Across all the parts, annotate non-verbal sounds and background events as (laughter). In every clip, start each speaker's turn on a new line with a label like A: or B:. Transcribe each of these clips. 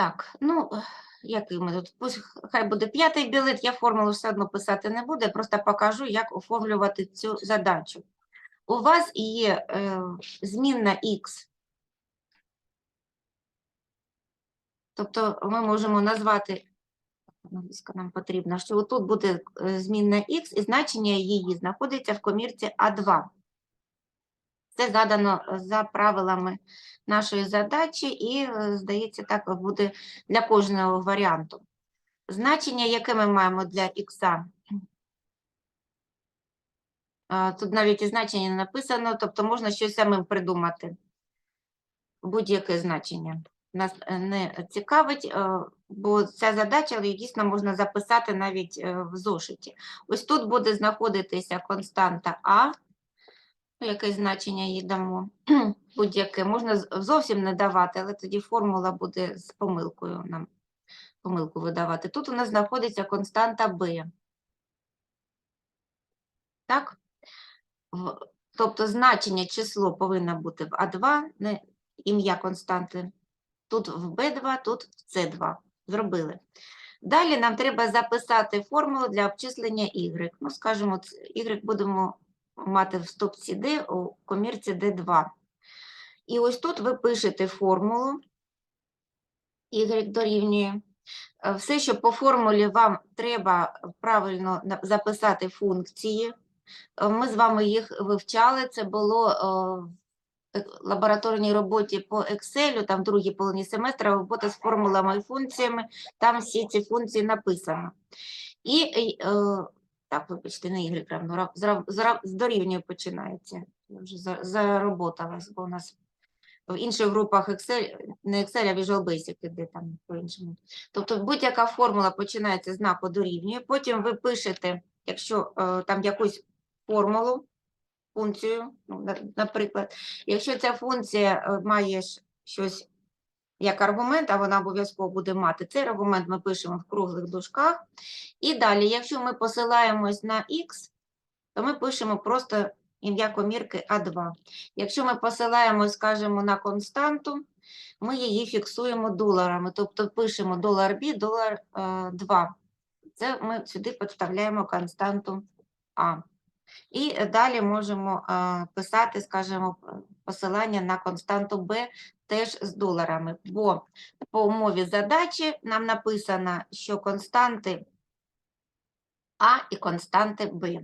A: Так, ну, який ми тут? Хай буде п'ятий білет, я формулу все одно писати не буду, я просто покажу, як оформлювати цю задачу. У вас є е, змінна х. Тобто ми можемо назвати, нам потрібна, що тут буде е, змінна х, і значення її знаходиться в комірці А2. Це задано е, за правилами нашої задачі, і, е, здається, так буде для кожного варіанту. Значення, яке ми маємо для х? Тут навіть і значення не написано, тобто можна щось самим придумати. Будь-яке значення. Нас е, не цікавить, е, бо ця задача дійсно можна записати навіть е, в зошиті. Ось тут буде знаходитися константа А, ну, яке значення їй дамо, (clears throat) будь-яке. Можна зовсім не давати, але тоді формула буде з помилкою нам помилку видавати. Тут у нас знаходиться константа Б. Так? Тобто значення число повинно бути в А2, ім'я константи. Тут в Б2, тут в С2. Зробили. Далі нам треба записати формулу для обчислення Y. Ну, скажімо, Y будемо мати в стопці D у комірці D2. І ось тут ви пишете формулу. Y дорівнює. Е, Все, що по формулі вам треба правильно записати функції. Е, Ми з вами їх вивчали. Це було е, в лабораторній роботі по Excel, там в другій половині семестра, робота з формулами і функціями. Там всі ці функції написано. І, так, вибачте, не Y, правильно, ра- зра- зра- з дорівнює починається. Я вже за- заработалась, бо у нас в інших групах Excel, не Excel, а Visual Basic іде там по-іншому. Тобто будь-яка формула починається з знаку дорівнює, потім ви пишете, якщо е, там якусь формулу, функцію, ну, на- наприклад, якщо ця функція е, має щось як аргумент, а вона обов'язково буде мати цей аргумент, ми пишемо в круглих дужках. І далі, якщо ми посилаємось на x, то ми пишемо просто ім'я комірки А2. Якщо ми посилаємось, скажімо, на константу, ми її фіксуємо доларами, тобто пишемо долар B, долар е, 2. Це ми сюди підставляємо константу А. І е, далі можемо е, писати, скажімо, посилання на константу Б теж з доларами, бо по умові задачі нам написано, що константи А і константи Б,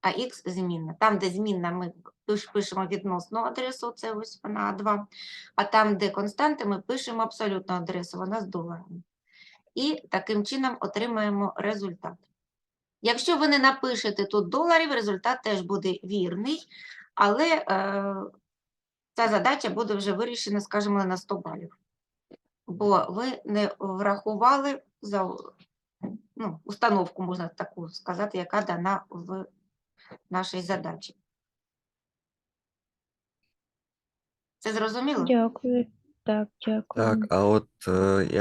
A: а Х змінна. Там, де змінна, ми пишемо відносну адресу, це ось вона А2, а там, де константи, ми пишемо абсолютну адресу, вона з доларами. І таким чином отримаємо результат. Якщо ви не напишете тут доларів, результат теж буде вірний, але е, ця задача буде вже вирішена, скажімо, на 100 балів. Бо ви не врахували за ну, установку, можна таку сказати, яка дана в нашій задачі. Це зрозуміло?
B: Дякую. Так, дякую.
C: Так, а от е,